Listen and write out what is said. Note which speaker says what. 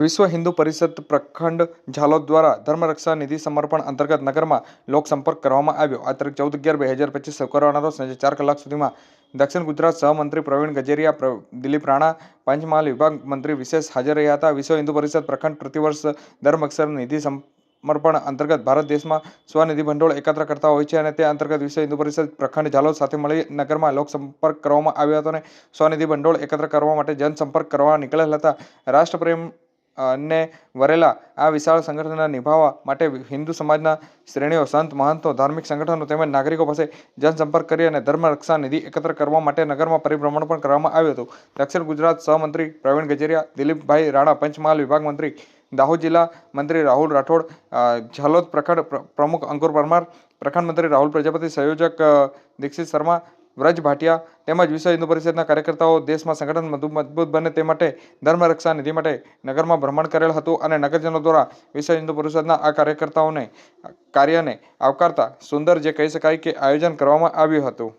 Speaker 1: વિશ્વ હિન્દુ પરિષદ પ્રખંડ ઝાલોદ દ્વારા ધર્મરક્ષા નિધિ સમર્પણ અંતર્ગત નગરમાં લોકસંપર્ક કરવામાં આવ્યો. આ તારીખ ચૌદ અગિયાર બે હજાર પચીસ શુક્રવારના રોજ સાંજે ચાર કલાક સુધીમાં દક્ષિણ ગુજરાત સહમંત્રી પ્રવીણ ગજેરિયા, પ્ર- દિલીપ રાણા, પંચમહાલ વિભાગ મંત્રી વિશેષ હાજર રહ્યા હતા. વિશ્વ હિન્દુ પરિષદ પ્રખંડ પ્રતિવર્ષ ધર્મરક્ષા નિધિ સમર્પણ અંતર્ગત ભારત દેશમાં સ્વનિધિ ભંડોળ એકત્ર કરતા હોય છે અને તે અંતર્ગત વિશ્વ હિન્દુ પરિષદ પ્રખંડ ઝાલોદ સાથે મળી નગરમાં લોકસંપર્ક કરવામાં આવ્યો હતો અને સ્વનિધિ ભંડોળ એકત્ર કરવા માટે જનસંપર્ક કરવા નીકળેલ હતા. રાષ્ટ્રપ્રેમ અ, ને વરેલા આ વિશાળ સંગઠનને નિભાવવા માટે હિન્દુ સમાજના શ્રેણીઓ સંત મહંતો ધાર્મિક સંગઠનો તેમજ નાગરિકો પાસે જનસંપર્ક કરી અને ધર્મ રક્ષા નિધિ એકત્ર કરવા માટે નગરમાં પરિભ્રમણ પણ કરવામાં આવ્યું હતું. દક્ષિણ ગુજરાત સહમંત્રી પ્રવીણ ગજેરિયા દિલીપભાઈ રાણા પંચમહાલ વિભાગ મંત્રી દાહોદ જિલ્લા મંત્રી રાહુલ રાઠોડ ઝાલોદ પ્રખંડ પ્રમુખ અંકુર પરમાર પ્રખંડ મંત્રી રાહુલ પ્રજાપતિ સંયોજક દીક્ષિત શર્મા વ્રજ ભાટિયા તેમજ વિશ્વ હિન્દુ પરિષદના કાર્યકર્તાઓ દેશમાં સંગઠન મજબૂત બને તે માટે ધર્મરક્ષા નિધિ માટે નગરમાં ભ્રમણ કરેલ હતું અને નગરજનો દ્વારા વિશ્વ હિન્દુ પરિષદના આ કાર્યકર્તાઓને, કાર્યને આવકારતા સુંદર જે કહી શકાય કે આયોજન કરવામાં આવ્યું હતું.